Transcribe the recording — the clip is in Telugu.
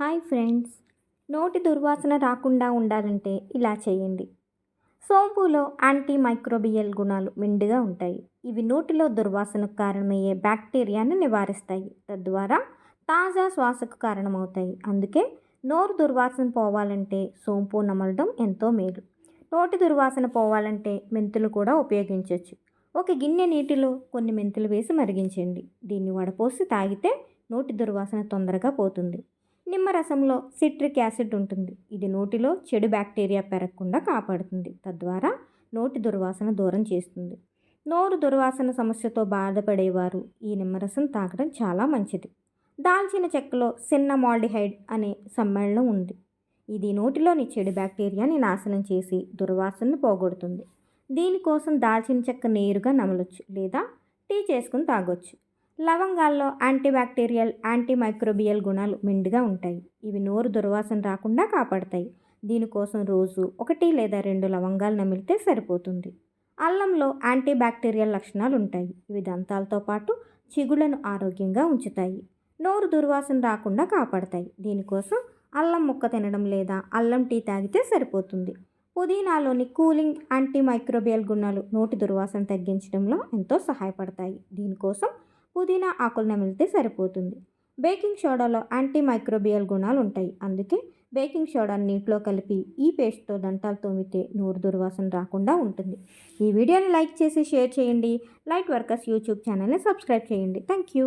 Hi friends. నోటి దుర్వాసన రాకుండా ఉండాలంటే ఇలా చేయండి. సోంపులో యాంటీ మైక్రోబియల్ గుణాలు మెండుగా ఉంటాయి. ఇవి నోటిలో దుర్వాసనకు కారణమయ్యే బ్యాక్టీరియాను నివారిస్తాయి. తద్వారా తాజా శ్వాసకు కారణమవుతాయి. అందుకే నోరు దుర్వాసన పోవాలంటే సోంపు నమలడం ఎంతో మేలు. నోటి దుర్వాసన పోవాలంటే మెంతులు కూడా ఉపయోగించవచ్చు ఒక గిన్నె నీటిలో కొన్ని మెంతులు వేసి మరిగించండి. దీన్ని వడపోసి తాగితే నోటి దుర్వాసన తొందరగా పోతుంది. నిమ్మరసంలో సిట్రిక్ యాసిడ్ ఉంటుంది. ఇది నోటిలో చెడు బ్యాక్టీరియా పెరగకుండా కాపాడుతుంది. తద్వారా నోటి దుర్వాసన దూరం చేస్తుంది. నోరు దుర్వాసన సమస్యతో బాధపడేవారు ఈ నిమ్మరసం తాగడం చాలా మంచిది. దాల్చిన చెక్కలో సిన్నమాల్డిహైడ్ అనే సమ్మేళనం ఉంది. ఇది నోటిలోని చెడు బ్యాక్టీరియాని నాశనం చేసి దుర్వాసనను పోగొడుతుంది. దీనికోసం దాల్చిన చెక్క నేరుగా నమలొచ్చు లేదా టీ చేసుకుని తాగొచ్చు. లవంగాల్లో యాంటీబ్యాక్టీరియల్ యాంటీమైక్రోబియల్ గుణాలు మెండుగా ఉంటాయి. ఇవి నోరు దుర్వాసన రాకుండా కాపాడతాయి. దీనికోసం రోజు ఒకటి లేదా రెండు లవంగాలు నమిలితే సరిపోతుంది. అల్లంలో యాంటీబ్యాక్టీరియల్ లక్షణాలు ఉంటాయి. ఇవి దంతాలతో పాటు చిగుళ్ళను ఆరోగ్యంగా ఉంచుతాయి. నోరు దుర్వాసన రాకుండా కాపాడతాయి. దీనికోసం అల్లం ముక్క తినడం లేదా అల్లం టీ తాగితే సరిపోతుంది. పుదీనాలోని కూలింగ్ యాంటీమైక్రోబియల్ గుణాలు నోటి దుర్వాసన తగ్గించడంలో ఎంతో సహాయపడతాయి. దీనికోసం పుదీనా ఆకులు నమిలితే సరిపోతుంది. బేకింగ్ సోడాలో యాంటీ మైక్రోబియల్ గుణాలు ఉంటాయి. అందుకే బేకింగ్ సోడాని నీటిలో కలిపి ఈ పేస్ట్తో దంతాలు తోమితే నోరు దుర్వాసన రాకుండా ఉంటుంది. ఈ వీడియోని లైక్ చేసి షేర్ చేయండి. లైట్ వర్కర్స్ యూట్యూబ్ ఛానల్ని సబ్స్క్రైబ్ చేయండి. Thank you.